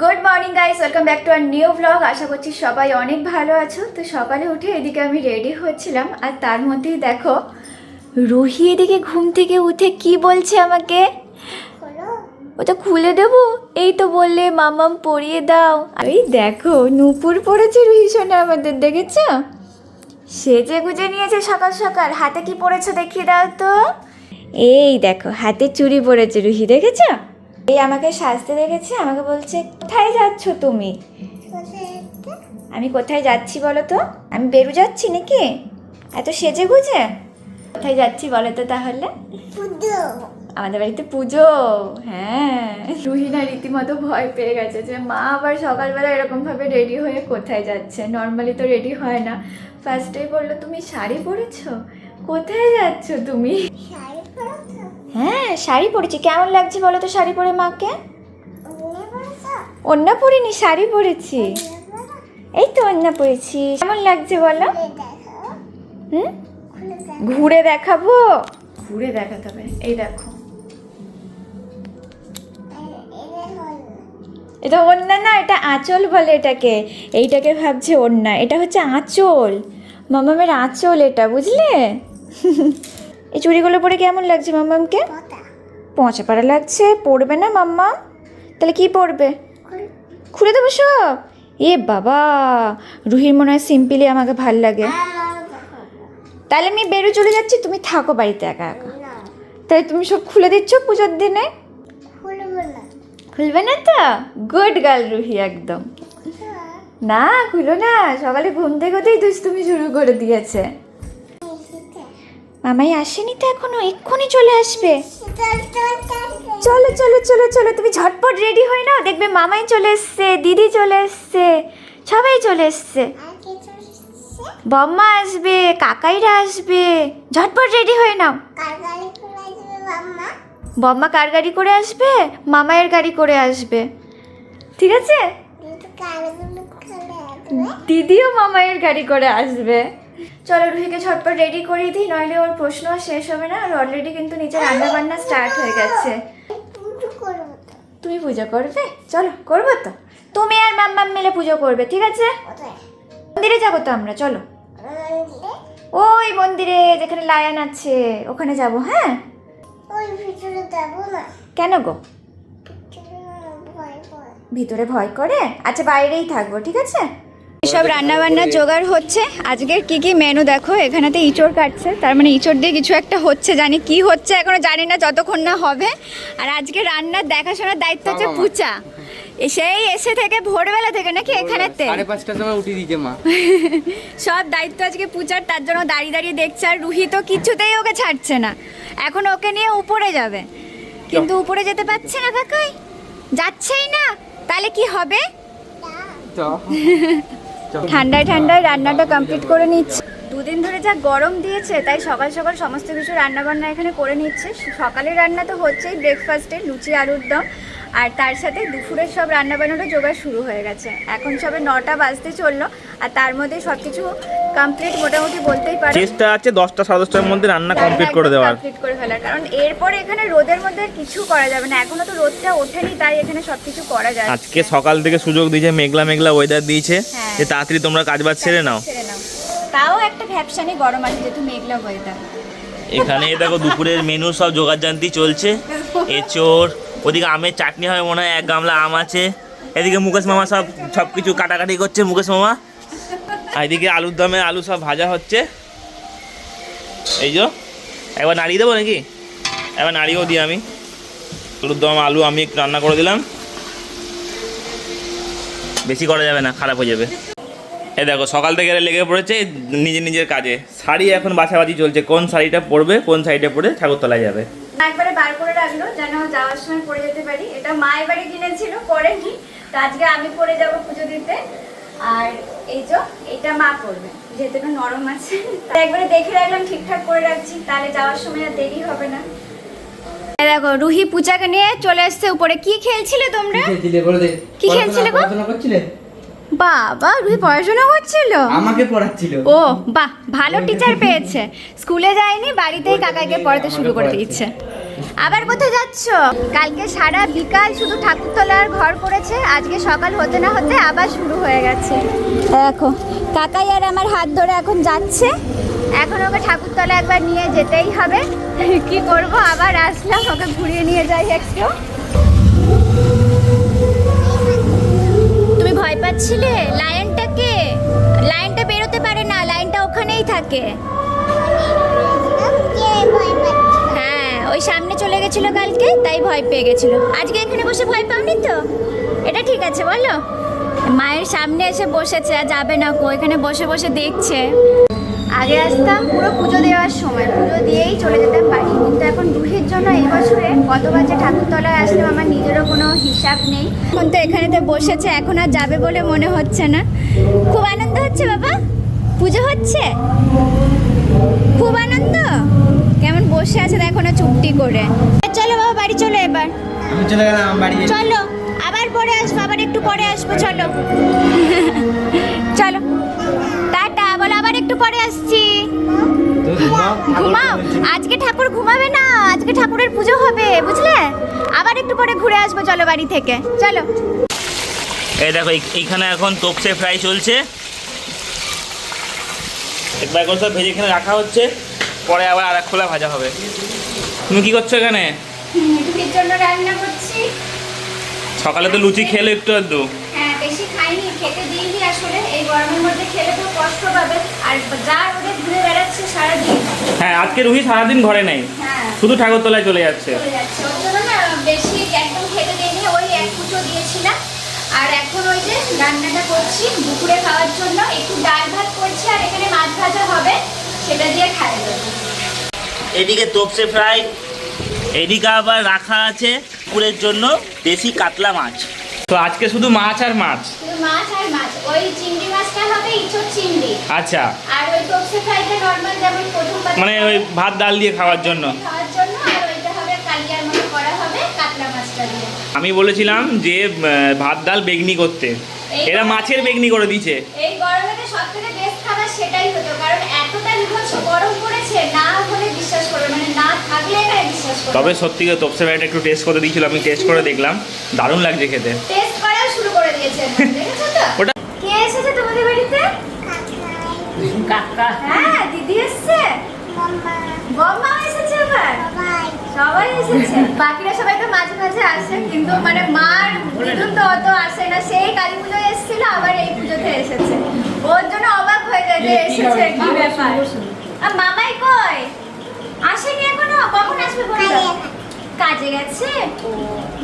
Good morning guys welcome back to our new blog আশা করছি সবাই অনেক ভালো আছো। তো সকালে উঠে এদিকে আমি রেডি হচ্ছিলাম। আর তার মধ্যেই দেখো, রুহি এদিকে ঘুম থেকে উঠে কি বলছে আমাকে? ওটা খুলে দেবো? এই তো বললে, মামাম, পরিয়ে দাও। এই দেখো, নূপুর পড়েছে রুহি সোনা আমাদের, দেখেছ? সেজে গুজে নিয়েছে সকাল সকাল। হাতে কি পড়েছে দেখিয়ে দাও তো। এই দেখো, হাতে চুড়ি পড়েছে রুহি, দেখেছ? এই আমাকে সাজতে দেখেছে আমাকে বলছে কোথায় যাচ্ছ তুমি? আমি কোথায় যাচ্ছি বলো তো? আমি বেরু যাচ্ছি নাকি? এত সেজে গুজে? কোথায় যাচ্ছি বলো তো তাহলে? আমাদের বাড়িতে পুজো হ্যাঁ। রুহিনা রীতিমতো ভয় পেয়ে গেছে যে মা আবার সকালবেলা এরকম ভাবে রেডি হয়ে কোথায় যাচ্ছে? নর্মালি তো রেডি হয় না। ফার্স্টেই বলল তুমি শাড়ি পরেছো? কোথায় যাচ্ছ তুমি? হ্যাঁ শাড়ি পরেছি। কেমন লাগছে বলো তো শাড়ি পরে মাকে? অন্য পরিনি শাড়ি পরেছি। এই তো অন্য পরেছি। কেমন লাগছে বলো? হুম? ঘুরে দেখাবো? ঘুরে দেখাতে হবে। এই দেখো। এটা ওন্না না এটা আঁচল বলে এটাকে। এইটাকে ভাবছে ওন্না এটা হচ্ছে আঁচল। মামামের আঁচল এটা বুঝলে? এই চুড়িগুলো পরে কেমন লাগছে মাম্মামকে পচা। পাড়া লাগছে পড়বে না মাম্মা? তাহলে কি পড়বে খুলে দেবো সব? এ বাবা রুহির মনে হয় সিম্পলি আমাকে ভালো লাগে। তাহলে আমি বেরো চলে যাচ্ছি তুমি থাকো বাড়িতে একা একা। তাই তুমি সব খুলে দিচ্ছ পুজোর দিনে? খুলবে না। তো? গুড গার্ল রুহি একদম। না। খুলো না সকালে ঘুম থেকে দুষ্টুমি শুরু করে দিয়েছে। মামাই আসেনি তো এখনও এক্ষুনি চলে আসবে। চলো চলো চলো চলো তুমি ঝটপট রেডি হয়ে নাও দেখবে মামাই চলে এসছে দিদি চলে এসছে সবাই চলে এসছে। বম্মা আসবে কাকাইরা আসবে ঝটপট রেডি হয়ে নাও। বম্মা কার গাড়ি করে আসবে? মামায়ের গাড়ি করে আসবে। ঠিক আছে? দিদিও মামায়ের গাড়ি করে আসবে। চলো রুহিকে ঝটপট রেডি করিয়ে দিই নইলে ওর প্রশ্ন শেষ হবে না আর অলরেডি কিন্তু নিচে রান্না বান্না স্টার্ট হয়ে গেছে। তুমি পুজো করবে? চলো করব তো। তুমি আর মাম্মাম মিলে পুজো করবে ঠিক আছে? মন্দিরে যাব তো আমরা চলো। ওই মন্দিরে যেখানে লায়ন আছে ওখানে যাব হ্যাঁ? কেন গো? ভিতরে ভয় করে? আচ্ছা বাইরেই থাকব ঠিক আছে? সব রান্না বান্নার জোগাড় হচ্ছে। আজকের কি কি মেনু দেখো এখানেতে ইঁচড় কাটছে। তার মানে ইঁচড় দিয়ে কিছু একটা হচ্ছে জানি কি হচ্ছে এখনও জানি না যতক্ষণ না হবে। আর আজকে রান্নার দেখাশোনার দায়িত্ব হচ্ছে পুচা সেই এসে থেকে ভোরবেলা থেকে নাকি এখানেতে? মা। সব দায়িত্ব আজকে পূজার তার জন্য দাঁড়িয়ে দাঁড়িয়ে দেখছে আর রুহি তো কিছুতেই ওকে ছাড়ছে না। এখন ওকে নিয়ে উপরে যাবে। কিন্তু উপরে যেতে পারছে না কাকাই? যাচ্ছেই না। তাহলে কি হবে? ঠান্ডায় ঠান্ডায় রান্নাটা কমপ্লিট করে নিচ্ছে। দুদিন ধরে যা গরম দিয়েছে তাই সকাল সকাল সমস্ত কিছু রান্নাবান্না এখানে করে নিচ্ছে। সকালের রান্না তো হচ্ছেই ব্রেকফাস্টে লুচি আলুর দম। আর তার সাথে দুপুরের সব রান্না বান্নাটা জোগাড় শুরু হয়ে গেছে। এখন সবে নটা বাজতে চলল আর তার মধ্যে সব কিছু কমপ্লিট মোটামুটি বলতেই পারো। চেষ্টা আছে দশটা সাড়ে দশটার মধ্যে রান্না কমপ্লিট করে দেওয়ার। কমপ্লিট করে ফেলার। কারণ এরপরে এখানে রোদের মধ্যে কিছু করা যাবে না। এখনও তো রোদটা ওঠেনি তাই এখানে সব কিছু করা যায় আজকে সকাল থেকে সুযোগ দিয়েছে মেঘলা মেঘলা ওয়েদার দিয়েছে। হ্যাঁ। যে তাড়াতাড়ি তোমরা কাজ বাজ ছেড়ে নাও। ছেড়ে নাও। তাও একটা ভ্যাপসানি গরম আছে যেহেতু মেঘলা ওয়েদার এখানে দেখো দুপুরের মেনু সব জোগাড় জানতি চলছে এচোর ওদিকে আমের চাটনি হয় মনে হয় এক গামলা আম আছে। এদিকে মুকেশ মামা সব সব কিছু কাটাকাটি করছে মুকেশ মামা। আর এদিকে আলুর দমে আলু সব ভাজা হচ্ছে। এই যো একবার নাড়িয়ে দেবো নাকি? একবার নাড়িয়েও দিই আমি। আলুর দম আলু আমি রান্না করে দিলাম। বেশি করা যাবে না খারাপ হয়ে যাবে। এই দেখো সকাল থেকে এরা লেগে পড়েছে নিজের নিজের কাজে। শাড়ি এখন বাছাবাছি চলছে কোন শাড়িটা পরবে কোন শাড়িটা পরে ঠাকুরতলায় যাবে। একবারে বার করে রাখল যেন যাওয়ার সময় পরে যেতে পারি। এটা মায়ের বাড়ি কিনেছিল পরেনি তো আজকে আমি পরে যাব পুজো দিতে। আর এই যে এটা মা করবে যেহেতু নরম আছে। একবারে দেখে রাখলাম ঠিকঠাক করে রাখছি তাহলে যাওয়ার সময় আর দেরি হবে না। দেখো রুহি পূজাকে নিয়ে চলে এসছে উপরে। কি খেলছিলে তোমরা? কি খেলছিলে গো? বাবা রুহি পড়াশোনা করছিল? আমাকে পড়াচ্ছিল। ও বাহ ভালো টিচার পেয়েছে। স্কুলে যায়নি বাড়িতেই কাকাকে পড়াতে শুরু করে দিয়েছে আবার কোথায় যাচ্ছ? কালকে সারা বিকাল শুধু ঠাকুরতলার ঘর করেছে আজকে সকাল হতে না হতে আবার শুরু হয়ে গেছে। দেখো কাকাই আর আমার হাত ধরে এখন যাচ্ছে। এখন ওকে ঠাকুরতলা একবার নিয়ে যেতেই হবে। কি করব আবার আসলাম ওকে ঘুরিয়ে নিয়ে যাই একটু। ভয় পাচ্ছিলে? লায়নটাকে লায়নটা বেরোতে পারে না, লায়নটা ওখানেই থাকে। হ্যাঁ ওই সামনে চলে গেছিল কালকে, তাই ভয় পেয়ে গেছিল। আজকে এখানে বসে ভয় পাওনি তো? এটা ঠিক আছে, বলো। মায়ের সামনে এসে বসেছে যাবে না কো, এখানে বসে বসে দেখছে। আগে আসতাম পুরো পুজো দেওয়ার সময়। পুজো দিয়েই চলে যেতাম বাড়ি। কিন্তু এখন রুহির জন্য এই বছরে কতবার যে ঠাকুরতলায় আসলাম আমার নিজেরও কোনো হিসাব নেই। এখন তো এখানে তো বসেছে এখন আর যাবে বলে মনে হচ্ছে না। খুব আনন্দ হচ্ছে বাবা? পুজো হচ্ছে? খুব আনন্দ? কেমন বসে আছে দেখো না চুপটি করে। চলো বাবা বাড়ি চলো এবার। চলে গেলাম বাড়ি চলো আবার পরে আসব আবার একটু পরে আসব চলো। চলো। আবার একটু পরে আসছি। ঘুমাও। আজকে ঠাকুর ঘুমাবে না আজকে ঠাকুরের পুজো হবে বুঝলে? আবার একটু পরে ঘুরে আসব চলো বাড়ি থেকে। চলো। এই দেখো এইখানে এখন তোপসে ফ্রাই চলছে। একবার করে সব ভেজে এখানে রাখা হচ্ছে পরে আবার আর এক খোলা ভাজা হবে। তুমি কি করছ এখানে? রুটির জন্য রান্না করছি। সকালে তো লুচি খেলো একটু আধটু। বেশি খাইনি খেতে দিইনি আসলে। এই গরমের মধ্যে খেলে তো কষ্ট পাবে। আর যা ওদের ঘুরে বেড়াচ্ছে সারাদিন। হ্যাঁ আজকে রুহি সারাদিন ঘরে নেই। হ্যাঁ। শুধু ঠাকুরতলায় চলে যাচ্ছে। চলে যাচ্ছে। না বেশি একদম খেতে দিইনি ওই এক কুচো দিয়েছিলাম। আর এখন ওই যে রান্নাটা করছি দুপুরে খাওয়ার জন্য। একটু ডাল ভাত করছি আর এখানে মাছ ভাজা হবে সেটা দিয়ে দেবো এদিকে তোপসে ফ্রাই এদিকে আবার রাখা আছে পুকুরের জন্য দেশি কাতলা মাছ। তো আজকে শুধু মাছ আর মাছ? মাছ আর মাছ। ওই চিংড়ি মাছটা হবে ইচো চিংড়ি। আচ্ছা। আর ওই তোপসে ফ্রাইটা নরমাল যেমন প্রথম মানে ওই ভাত ডাল দিয়ে খাওয়ার জন্য? খাওয়ার জন্য আর ওইটা হবে কালিয়ার মতো করা হবে কাতলা মাছটা দিয়ে আমি বলেছিলাম যে ভাত ডাল বেগনি করতে। এরা মাছের বেগনি করে দিয়েছে। এই গরমে সব থেকে বেস্ট খাবার সেটাই হতো কারণ এতটা বিভৎস গরম পড়েছে না হলে বিশ্বাস করবে মানে না থাকলে এটাই বিশ্বাস করবে। তবে সত্যি করে তোপসে ফ্রাইটা একটু টেস্ট করে দিয়েছিল আমি টেস্ট করে দেখলাম। দারুণ লাগছে খেতে। টেস্ট করাও শুরু করে দিয়েছে দেখেছ তো? ওটা কে এসেছে তোমাদের বাড়িতে? কাকা। হ্যাঁ দিদি এসেছে। বম্মা। এসেছে আবার? সবাই এসেছে। বাকিরা সবাই তো মাঝে মাঝে আসে কিন্তু মানে মার দিদুন তো অত আসে না। সেই কালী পুজোয় এসেছিল আবার এই পুজোতে এসেছে। ওর জন্য অবাক হয়ে যায় যে এসেছে কি ব্যাপার। আর মামাই কই? আসেনি এখনও? কখন আসবে বলল কাজে গেছে। ও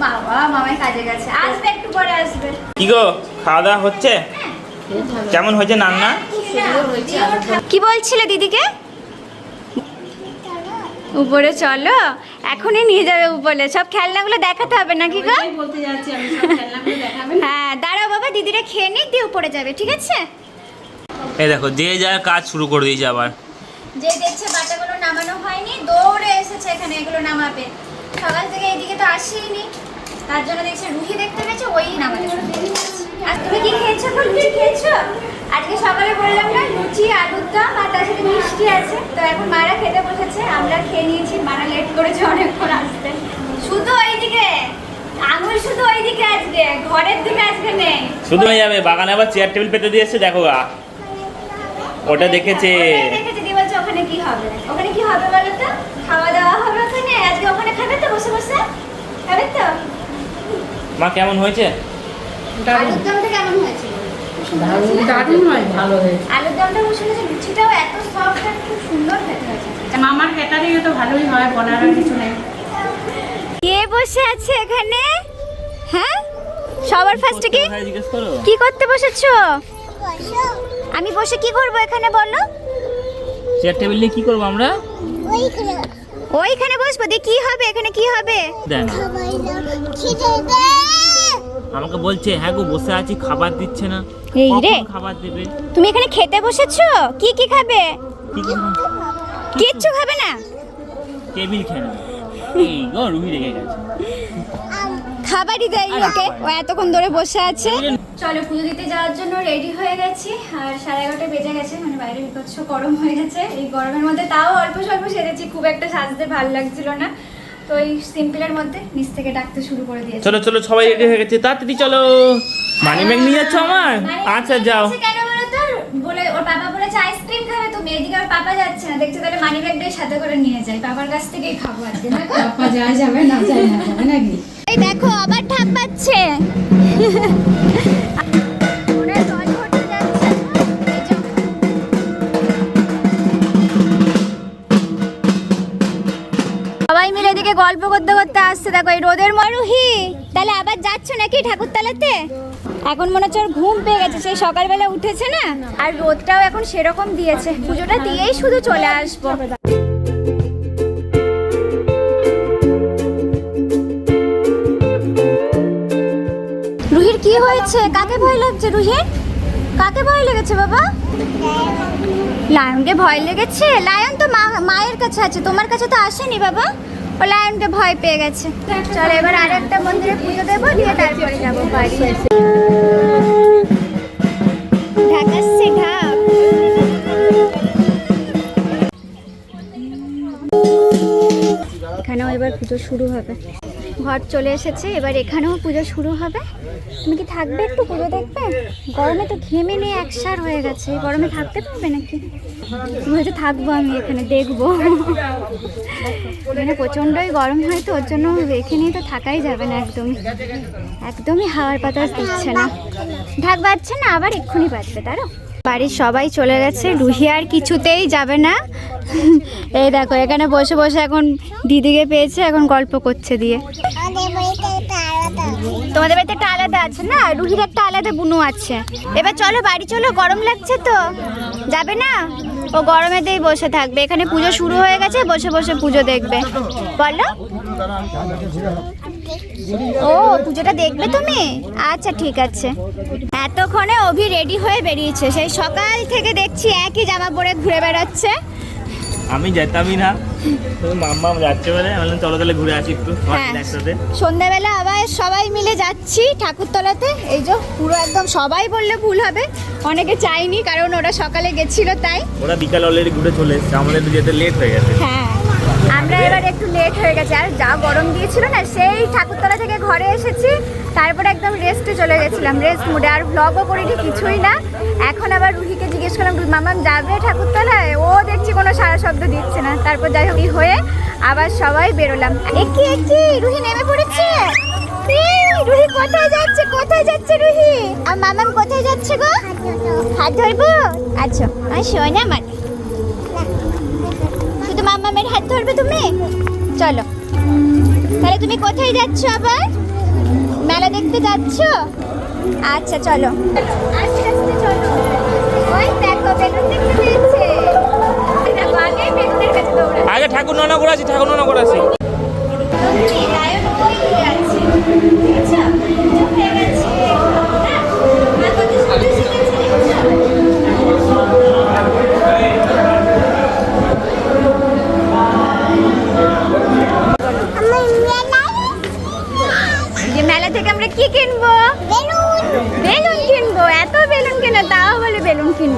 বাবা মামাই কাজে গেছে। আসবে একটু পরে আসবে। কি গো খাওয়া দাওয়া হচ্ছে? কেমন হয়েছে রান্না কি বলছিলে দিদিকে? উপরে চলো এখনই নিয়ে যাবে উপরে সব খেলনাগুলো দেখাতে হবে নাকি গো? বলতে যাচ্ছি আমি সব খেলনাগুলো দেখাবেন হ্যাঁ দাঁড়াও বাবা দিদিরা খেয়ে নিক দিয়ে উপরে যাবে ঠিক আছে? এই দেখো যে যার কাজ শুরু করে দিয়েছে আবার। যে দেখছে বাটাগুলো নামানো হয়নি দৌড়ে এসেছে এখানে এগুলো নামাবে। সকাল থেকে এইদিকে তো আসেইনি। তার জন্য দেখছে রুহি দেখতে পেয়েছে ওই দিয়েছে। আর তুমি কি খেয়েছো খেয়েছো? আজকে সকালে বললাম না লুচি আলুর দম আর তার সাথে মিষ্টি আছে। তো এখন মারা খেতে বসেছে আমরা খেয়ে নিয়েছি মারা লেট করেছে অনেকক্ষণ আসতে। শুধু ওইদিকে আঙুল শুধু ওইদিকে আজকে ঘরের দিকে আজকে নেই। শুধু হয়ে যাবে বাগানে আবার চেয়ার টেবিল পেতে দিয়েছে দেখো গা। ওটা দেখেছে। দেখেছে দিয়ে বলছে ওখানে কি হবে? ওখানে কি হবে বলো তো? খাওয়া দাওয়া হবে ওখানে? আজকে ওখানে খাবে তো বসে বসে? খাবে তো? মা কেমন হয়েছে? আলুর দমটা কেমন হয়েছিল দারুণ হয়। ভালো হয়েছে। আলুর দমটা বসে হয়েছে লুচিটাও এত সফট আর খুব সুন্দর খেতে হয়েছে মামার ক্যাটারিংয়ে তো ভালোই হয় বলার কিছু নেই। কে বসে আছে এখানে? হ্যাঁ? সবার ফার্স্টে কি? করতে বসেছো? আমি বসে কি করব এখানে বলো চেয়ার টেবিল নিয়ে কি করব আমরা? ওইখানে। বসবো দিয়ে কি হবে এখানে কি হবে? আমাকে বলছে হ্যাঁ গো বসে আছি খাবার দিচ্ছে না। এই রে। খাবার দেবে? তুমি এখানে খেতে বসেছো? কি কি খাবে? কি কি কিচ্ছু খাবে না? টেবিল খেয়ে এই গো রুহি রেখে গেছে। খাবারই দেয়নি ওকে ও এতক্ষণ ধরে বসে আছে। চলো পুজো দিতে যাওয়ার জন্য রেডি হয়ে গেছি। আর সাড়ে এগারোটা বেজে গেছে মানে বাইরে বিপক্ষ গরম হয়ে গেছে। এই গরমের মধ্যে তাও অল্প স্বল্প সেরেছি খুব একটা সাজতে ভালো লাগছিল না। তো এই সিম্পলের মধ্যে নিচ থেকে ডাকতে শুরু করে দিয়েছে। চলো চলো সবাই রেডি হয়ে গেছে। তাড়াতাড়ি চলো। মানি ব্যাগ নিয়ে যাচ্ছ আমার? আচ্ছা যাও। কেন বলো তো? বলে ওর বাবা বলেছে আইসক্রিম খাবে তুমি এদিকে ওর পাপা যাচ্ছে না। দেখছে তাহলে মানি ব্যাগটাই সাথে করে নিয়ে যাই বাবার কাছ থেকেই খাব আজকে না পাপা যা যাবে না যায় না যাবে নাকি? এই দেখো আবার ঠাপ পাচ্ছে আসছে, দেখো এই রোদের মরুহি তাহলে আবার যাচ্ছ নাকি ঠাকুরতলাতে? এখন মনে হচ্ছে ঘুম পেয়ে গেছে, সেই সকালবেলা উঠেছে না? আর রোদটাও এখন সেরকম দিয়েছে। পুজোটা দিয়েই শুধু চলে আসব। রুহির কি হয়েছে? কাকে ভয় লাগছে রুহির? কাকে ভয় লেগেছে বাবা? লায়নকে ভয় লেগেছে? লায়ন তো মায়ের কাছে আছে, তোমার কাছে তো আসেনি বাবা? ও লায়নকে ভয় পেয়ে গেছে। চলো এবার আর একটা মন্দিরে পুজো দেবো, দিয়ে তারপরে যাব বাড়ি। ঢাকাচ্ছে ঢাক এখানেও এবার পুজো শুরু হবে। ঘর চলে এসেছে, এবার এখানেও পুজো শুরু হবে। তুমি কি থাকবে একটু পুজো দেখবে? গরমে তো ঘেমে নিয়ে একসার হয়ে গেছে। গরমে থাকতে পারবে নাকি? তুমি হয়তো থাকব আমি এখানে, দেখব। এখানে প্রচণ্ডই গরম হয় তো, ওর জন্য রেখে নিয়ে তো থাকাই যাবে না একদমই। একদমই হাওয়ার বাতাস দিচ্ছে না। ঢাক বাজছে না, আবার এক্ষুনি বাজবে তারও বাড়ির সবাই চলে গেছে। রুহি আর কিছুতেই যাবে না। এই দেখো, এখানে বসে বসে এখন দিদিকে পেয়েছে, এখন গল্প করছে দিয়ে। তোমাদের বাড়িতে একটা আলাদা আছে না? রুহির একটা আলাদা বুনু আছে। এবার চলো, বাড়ি চলো, গরম লাগছে তো। যাবে না? ও গরমেতেই বসে থাকবে। এখানে পুজো শুরু হয়ে গেছে, বসে বসে পুজো দেখবে। বলো। ও পুজোটা দেখবে তুমি? আচ্ছা ঠিক আছে। এতক্ষণে অভি রেডি হয়ে বেরিয়েছে। সেই সকাল থেকে দেখছি একই জামা পরে ঘুরে বেড়াচ্ছে। আমি যেতামই না। মাম্মা যাচ্ছে বলে। বললাম চলো তাহলে ঘুরে আসি একটু হ্যাঁ। একসাথে। সন্ধ্যাবেলা আবার সবাই মিলে যাচ্ছি ঠাকুরতলাতে। এই যে পুরো একদম সবাই বললে ভুল হবে। অনেকে চাইনি কারণ ওরা সকালে গেছিল তাই। ওরা বিকাল অলরেডি ঘুরে চলে এসছে। আমাদের যেতে লেট হয়ে গেছে। হ্যাঁ। আমরা এবার একটু লেট হয়ে গেছে। আর যা গরম দিয়েছিল না সেই ঠাকুরতলা থেকে ঘরে এসেছি। তারপরে একদম রেস্টে চলে গেছিলাম। রেস্ট মুডে আর ভ্লগও করিনি কিছুই না। এখন আবার রুহিকে জিজ্ঞেস করলাম "রুহি, মামাম যাবে ঠাকুরতলায়? ও দেখছি কোনো সারা শব্দ দিচ্ছে না। তারপর যাই হোক হয়ে আবার সবাই বেরোলাম। রুহি নেমে পড়েছে। রুহি কোথায় যাচ্ছে কোথায় যাচ্ছে রুহি? আর মামাম কোথায় যাচ্ছে গো? হাত ধরবো? আচ্ছা আর শোনা শুধু হাত ধরবে তুমি? চলো। তাহলে তুমি কোথায় যাচ্ছ আবার? মেলা দেখতে যাচ্ছ? আচ্ছা চলো। আস্তে আস্তে চলো ওই দেখো বেলুন দেখতে পেয়েছে। আগে ঠাকুর ননা করে আছি ঠাকুর ননা করে আছি।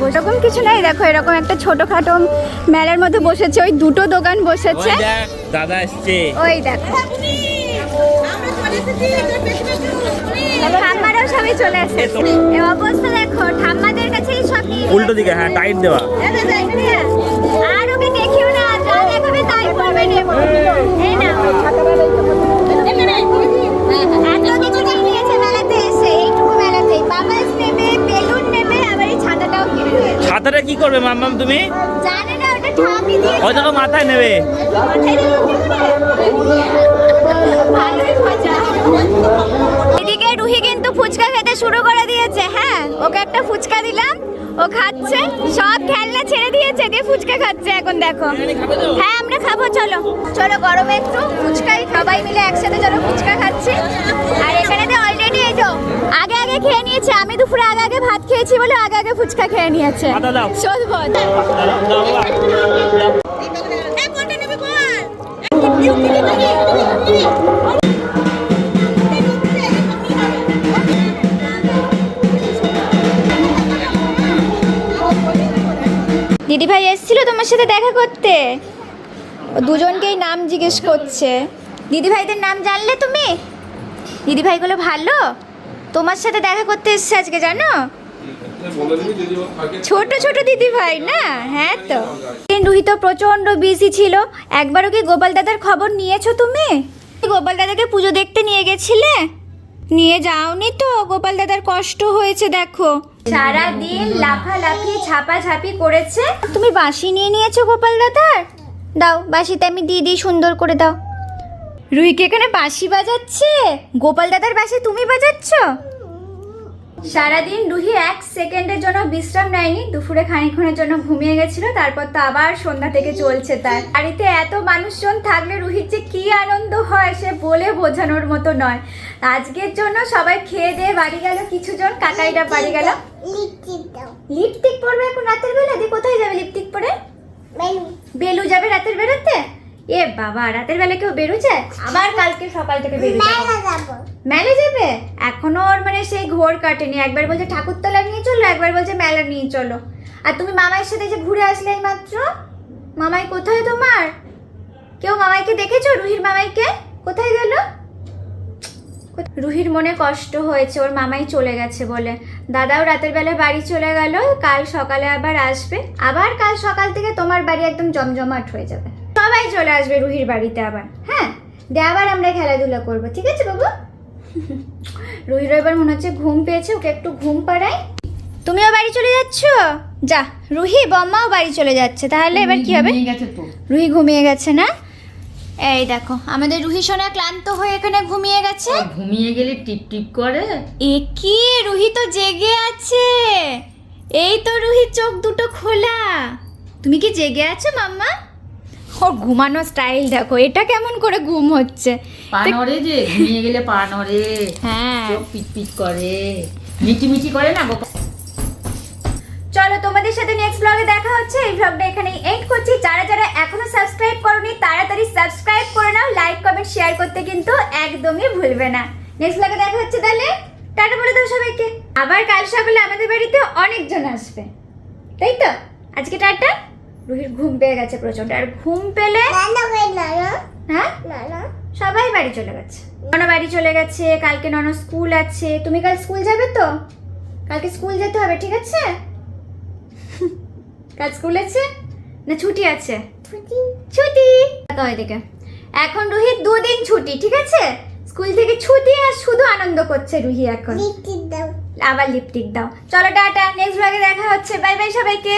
এরকম কিছু নাই। দেখো এরকম একটা ছোটখাটো মেলার মধ্যে বসেছে। ওই দুটো দোকান বসেছে। দাদা এসছে। ওই দেখো। ঠাম্মারাও সবাই চলে অবস্থা দেখো ঠাম্মাদের কাছেই সব উল্টো দিকে হ্যাঁ টাইট দেওয়া। আর ওকে দেখিও না যা দেখাবে তাই করবে নেব। এই না করবে মাম্মাম তুমি? ওই দেখো মাথায় নেবে। এদিকে রুহি কিন্তু ফুচকা খেতে শুরু করে দিয়েছে হ্যাঁ? ওকে একটা ফুচকা দিলাম ও খাচ্ছে সব খেলনা ছেড়ে দিয়েছে দিয়ে ফুচকা খাচ্ছে এখন দেখো। হ্যাঁ আমরা খাব চলো। চলো গরমে একটু ফুচকাই সবাই মিলে একসাথে চলো ফুচকা খাচ্ছি। আর এখানে তো অলরেডি এই তো আগে খেয়ে নিয়েছে। আমি দুপুরে আগে আগে ভাত খেয়েছি বলে আগে আগে ফুচকা খেয়ে নিয়েছে। দিদিভাই এসেছিল তোমার সাথে দেখা করতে? দুজনকেই নাম জিজ্ঞেস করছে। দিদিভাইদের নাম জানলে তুমি? দিদিভাইগুলো ভালো? তোমার সাথে দেখা করতে এসছে আজকে, জানো? ছোট ছোট দিদি ভাই না? হ্যাঁ তো। রুহি তো প্রচণ্ড বিজি ছিল। একবারও কি গোপাল দাদার খবর নিয়েছো তুমি? গোপাল দাদাকে পুজো দেখতে নিয়ে গেছিলে? নিয়ে যাওনি তো, গোপাল দাদার কষ্ট হয়েছে, দেখো। সারা দিন লাফালাফি, ঝাপাঝাপি করেছে। তুমি বাঁশি নিয়ে নিয়েছো গোপাল দাদার? দাও, বাঁশিতে আমি দিয়ে দিই সুন্দর করে দাও। রুহিকে এখানে বাঁশি বাজাচ্ছে? গোপাল দাদার বাঁশি তুমি বাজাচ্ছ? সারাদিন রুহি এক সেকেন্ডের জন্য বিশ্রাম নেয়নি দুপুরে খানিক্ষণের জন্য ঘুমিয়ে গেছিল তারপর তো আবার সন্ধ্যা থেকে চলছে তার। বাড়িতে এত মানুষজন থাকলে রুহির যে কি আনন্দ হয় সে বলে বোঝানোর মতো নয়। আজকের জন্য সবাই খেয়ে দিয়ে বাড়ি গেল কিছু জন কাকাইরা বাড়ি গেল। লিপস্টিক পরবে এখন রাতের বেলা? দিয়ে কোথায় যাবে লিপস্টিক পরে? বেলু যাবে রাতের বেরোতে এ বাবা রাতের বেলা কেউ বেরো যায়? আবার কালকে সকাল থেকে বেরো মেলে যাবে। এখনও ওর মানে সেই ঘোর কাটেনি। একবার বলছে ঠাকুরতলা নিয়ে চলো একবার বলছে মেলা নিয়ে চলো। আর তুমি মামাইয়ের সাথে যে ঘুরে আসলে এই মাত্র মামাই কোথায় তোমার? কেউ মামাইকে দেখেছ? রুহির মামাইকে? কোথায় গেল? রুহির মনে কষ্ট হয়েছে ওর মামাই চলে গেছে বলে। দাদাও রাতের বেলা বাড়ি চলে গেল কাল সকালে আবার আসবে। আবার কাল সকাল থেকে তোমার বাড়ি একদম জমজমাট হয়ে যাবে। সবাই চলে আসবে রুহির বাড়িতে আবার। হ্যাঁ দে আবার আমরা খেলাধুলা করব ঠিক আছে বাবু? রুহির এবার মনে হচ্ছে ঘুম পেয়েছে ওকে একটু ঘুম পাড়াই। তুমিও বাড়ি চলে যাচ্ছ? যা রুহি বম্মাও বাড়ি চলে যাচ্ছে তাহলে এবার কি হবে? রুহি ঘুমিয়ে গেছে না? এই দেখো আমাদের রুহি সোনা ক্লান্ত হয়ে এখানে ঘুমিয়ে গেছে। ঘুমিয়ে গেলে টিপ টিপ করে? এ কি? রুহি তো জেগে আছে। এই তো রুহি চোখ দুটো খোলা। তুমি কি জেগে আছো মাম্মা? ওর ঘুমানো স্টাইল দেখো এটা কেমন করে ঘুম হচ্ছে? পা নড়ে যে ঘুমিয়ে গেলে পা নড়ে হ্যাঁ। চোখ পিট পিট করে করে না চলো তোমাদের সাথে নেক্সট ব্লগে দেখা হচ্ছে। এই ব্লগটা এখানে এন্ড করছি। যারা যারা এখনও সাবস্ক্রাইব করোনি তাড়াতাড়ি সাবস্ক্রাইব করে নাও। লাইক কমেন্ট শেয়ার করতে কিন্তু একদমই ভুলবে না। নেক্সট ব্লগে দেখা হচ্ছে তাহলে। টাটা বলে দাও সবাইকে। আবার কাল সকালে আমাদের বাড়িতে অনেকজন আসবে। তাই তো? আজকে টাটা। রুহির ঘুম পেয়ে গেছে প্রচণ্ড আর ঘুম পেলে হ্যাঁ? সবাই বাড়ি চলে গেছে। নন বাড়ি চলে গেছে কালকে নন স্কুল আছে। তুমি কাল স্কুল যাবে তো? কালকে স্কুল যেতে হবে ঠিক আছে? কাল স্কুল আছে? না ছুটি আছে? ছুটি। এদিকে। এখন রুহির দুদিন ছুটি ঠিক আছে? স্কুল থেকে ছুটি আর শুধু আনন্দ করছে রুহি এখন। আবার লিপটিক দাও। চলো টাটা নেক্সট ব্লগে দেখা হচ্ছে। বাই বাই সবাইকে।